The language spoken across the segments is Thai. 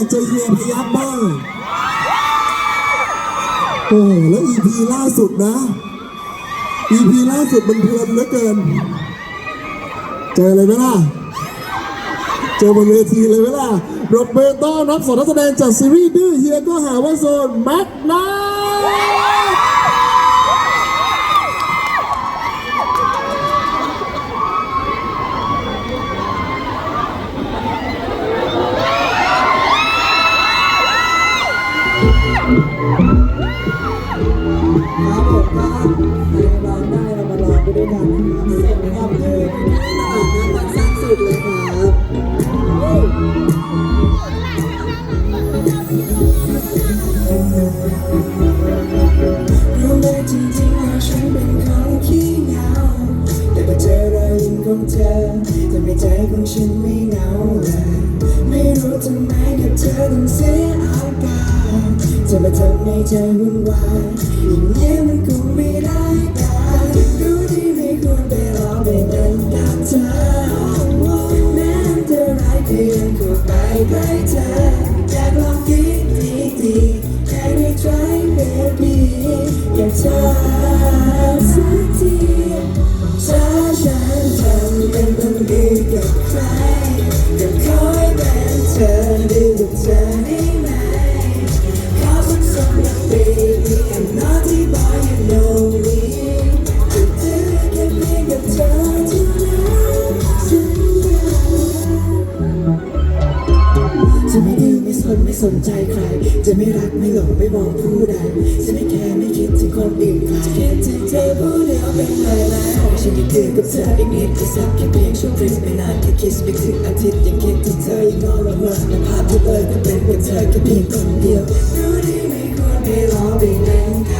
ากจะเฮียพยักบ้างโอ้แล้วอีพีล่าสุดนะอีพีล่าสุดมันเพลินเหลือเกิน เจอเลยไหมล่ะ เจอบนเวทีเลยไหมล่ะรบมือต้อนรับสอนักแสดงจากซีรีส์ดื้อเฮียก็หาว่าโซนแม็กนา ครับผมก็ใครร้องได้เรามาร้องไปด้วยกันนะครับส่งความเพลงที่ตลาดนัดวันสร้างสุดเลยครับ รู้ไห มจริงๆว่าฉันเป็นคนขี้เหงาแต่พอเจอรอยยิ้มของเธอทำให้ใจของฉันไม่เหงาเลยไม่รู้ทำไมกับเธอต้องเสีย ในใจวุ่นวายอย่างนี้มันคงไม่ได้การรู้ที่ไม่ควรไปรอไปเป็นตามเธอแม้เธอร้ายก็ยังควไปใกล้เธออยากลองคิดดีๆแค่ในใจ baby อยากเธอ ดื้อไม่สนไม่สนใจใคร จะไม่รักไม่หลงไม่มองผู้ใด จะไม่แคร์ไม่คิดถึงคนอื่นใครจะคิดถึงเธอผู้เดียวเป็นเลยแล้วฉันยังดื้อกับเธออีกนิดอีกสักแค่เพียงช่วงคริสไม่นานแค่คิสไม่ถึงอาทิตย์ยังคิดถึงเธอยังนอนละเมอในภาพที่เอ่ยก็เป็นเพียงเธอแค่เพียงคนเดียวรู้ดีไม่ควรไปรอไปเล่นกับเธอ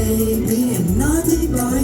baby, I'm naughty boy.